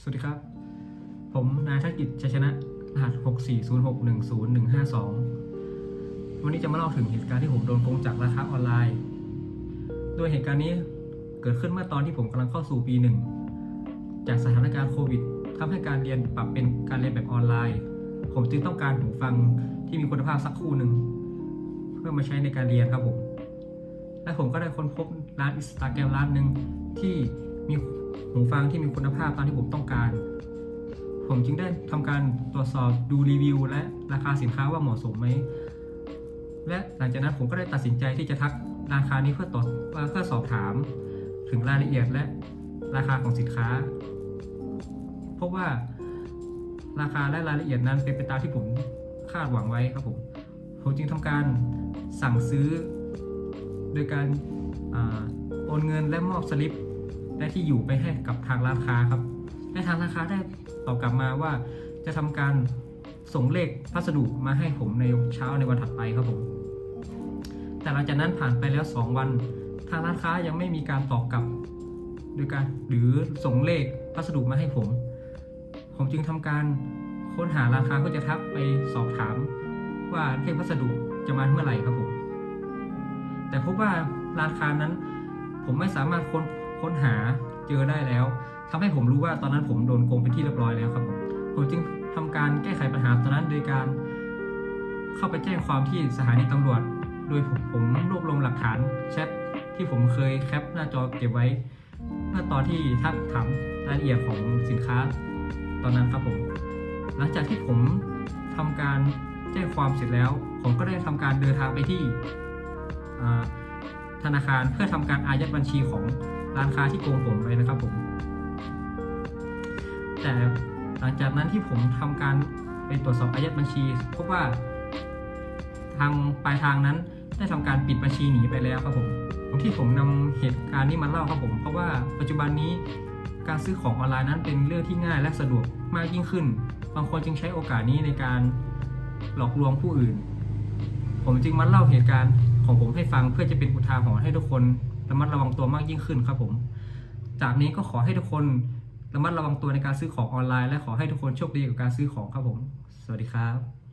สวัสดีครับ ผมนายธกิจชัยชนะรหัส 640610152 วันนี้จะมาเล่าถึงเหตุการณ์ที่ผมโดนโกงจากราคาออนไลน์ โดยเหตุการณ์นี้เกิดขึ้นเมื่อตอนที่ผมกำลังเข้าสู่ปีหนึ่ง จากสถานการณ์โควิดทำให้การเรียนปรับเป็นการเรียนแบบออนไลน์ ผมจึงต้องการหูฟังที่มีคุณภาพสักคู่หนึ่ง เพื่อมาใช้ในการเรียนครับผม และผมก็ได้ค้นพบร้านอินสตาแกรมร้านหนึ่งที่มี หูฟังที่มีคุณภาพตามที่ผมต้องการ ผมจึงได้ทำการตรวจสอบดูรีวิว และราคาสินค้าว่าเหมาะสมไหม และหลังจากนั้นผมก็ได้ตัดสินใจที่จะทักราคานี้เพื่อตรวจเพื่อสอบถาม ถึงรายละเอียดและราคาของสินค้าพบว่าราคาและรายละเอียดนั้นเป็นไปตามที่ผมคาดหวังไว้ครับผม ผมจึงทำการสั่งซื้อ โดยการอาโอนเงินและมอบสลิป และที่อยู่ไปให้กับทางร้านค้าครับและทางร้านค้าได้ตอบกลับมาว่าจะทำการส่งเลขพัสดุมาให้ผมในเช้าในวันถัดไปครับผมแต่หลังจากนั้นผ่านไปแล้ว 2 วัน ทางร้านค้ายังไม่มีการตอบกลับโดยการหรือส่งเลขพัสดุมาให้ผม ผมจึงทำการค้นหาร้านค้าเพื่อจะทักไปสอบถาม ว่าเลขพัสดุจะมาเมื่อไหร่ครับผมแต่พบว่าร้านค้านั้นผมไม่สามารถค้น ค้นหาเจอได้แล้วทำให้ผมรู้ว่าตอนนั้นผมโดนโกงเป็นที่เรียบร้อยแล้วครับผมผมจึงทำการแก้ไขปัญหาตอนนั้นโดยการ เข้าไปแจ้งความที่สถานีตำรวจ โดยผมผมรวบรวมหลักฐานแชทที่ผมเคยแคปหน้าจอเก็บไว้เมื่อตอนที่ทักถามรายละเอียดของสินค้าตอนนั้นครับผม หลังจากที่ผมทำการแจ้งความเสร็จแล้ว ผมก็ได้ทำการเดินทางไปที่ธนาคารเพื่อทำการอายัดบัญชีของ ร้านค้าที่โกงผมไปนะครับผม แต่หลังจากนั้นที่ผมทำการไปตรวจสอบอายัดบัญชีพบว่าทางปลายทางนั้นได้ทำการปิดบัญชีหนีไปแล้วครับผมที่ผมนำเหตุการณ์นี้มาเล่าครับผม เพราะว่าปัจจุบันนี้การซื้อของออนไลน์นั้นเป็นเรื่องที่ง่ายและสะดวกมากยิ่งขึ้น บางคนจึงใช้โอกาสนี้ในการหลอกลวงผู้อื่น ผมจึงมาเล่าเหตุการณ์ของผมให้ฟังเพื่อจะเป็นอุทาหรณ์ให้ทุกคน ระมัดระวังตัวมากยิ่งขึ้นครับผม จากนี้ก็ขอให้ทุกคนระมัดระวังตัวในการซื้อของออนไลน์ และขอให้ทุกคนโชคดีกับการซื้อของครับผม สวัสดีครับ